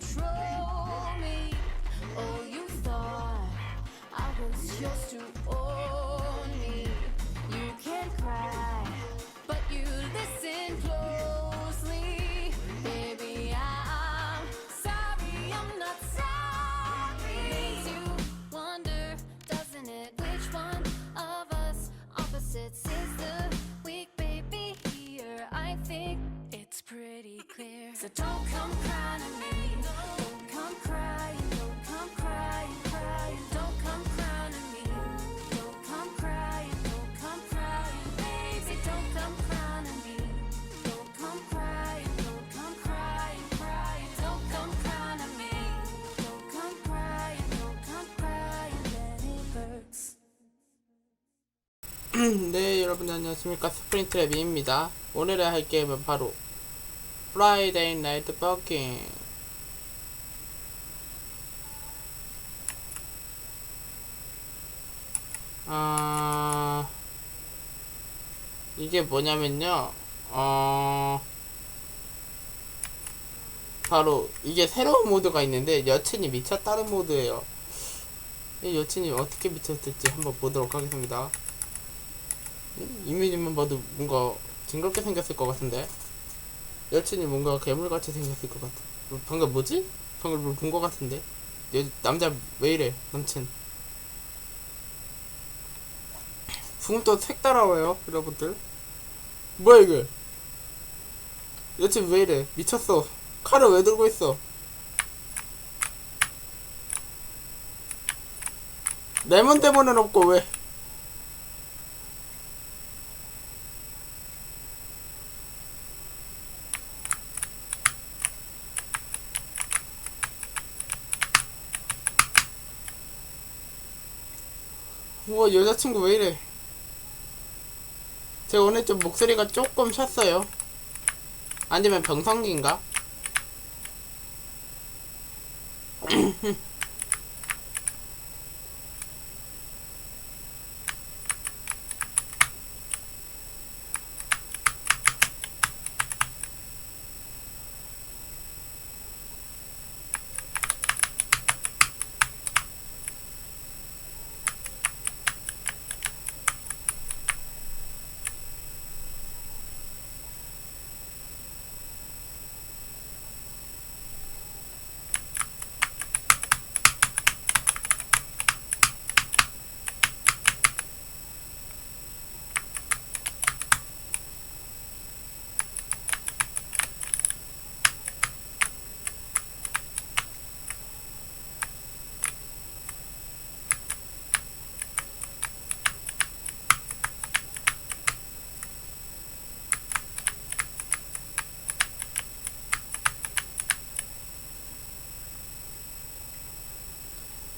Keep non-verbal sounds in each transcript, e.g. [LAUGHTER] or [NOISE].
control me. Oh, you thought I was yours to own me. You can cry, but you listen closely. Baby, I'm sorry, I'm not sorry. Makes you wonder, doesn't it? Which one of us opposites is the weak baby here? I think it's pretty clear. So don't come crying 네 여러분 안녕하십니까. 스프린트 랩입니다. 오늘의 할 게임은 바로 프라이데이 나이트 버킹 아 이게 뭐냐면요. 어 바로 이게 새로운 모드가 있는데 여친이 미쳤다는 모드예요. 이 여친이 어떻게 미쳤을지 한번 보도록 하겠습니다 이미지만 봐도 뭔가 징그럽게 생겼을 것 같은데? 여친이 뭔가 괴물같이 생겼을 것 같아. 뭐, 방금 뭐지? 방금 뭐본것 같은데? 여, 남자 왜 이래 남친? 붕또 색다라워요 여러분들. 뭐야 이게? 여친 왜 이래? 미쳤어. 칼을 왜 들고 있어? 레몬 데몬은 없고 왜 우와 여자친구 왜 이래? 제가 오늘 좀 목소리가 조금 쉬었어요. 아니면 병성기인가? [CLEARS THROAT]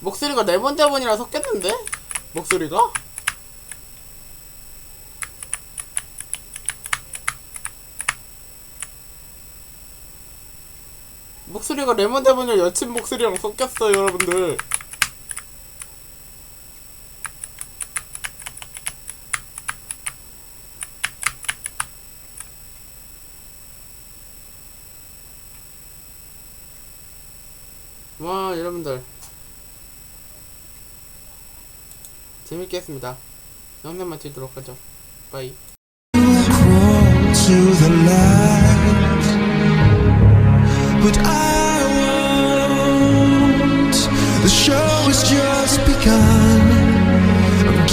목소리가 네번 대본이랑 섞였는데? 목소리가? 목소리가 레몬 대본이랑 여친 목소리랑 섞였어요 여러분들 와 여러분들 재밌게 했습니다. 영상만 찍도록 하죠. 빠이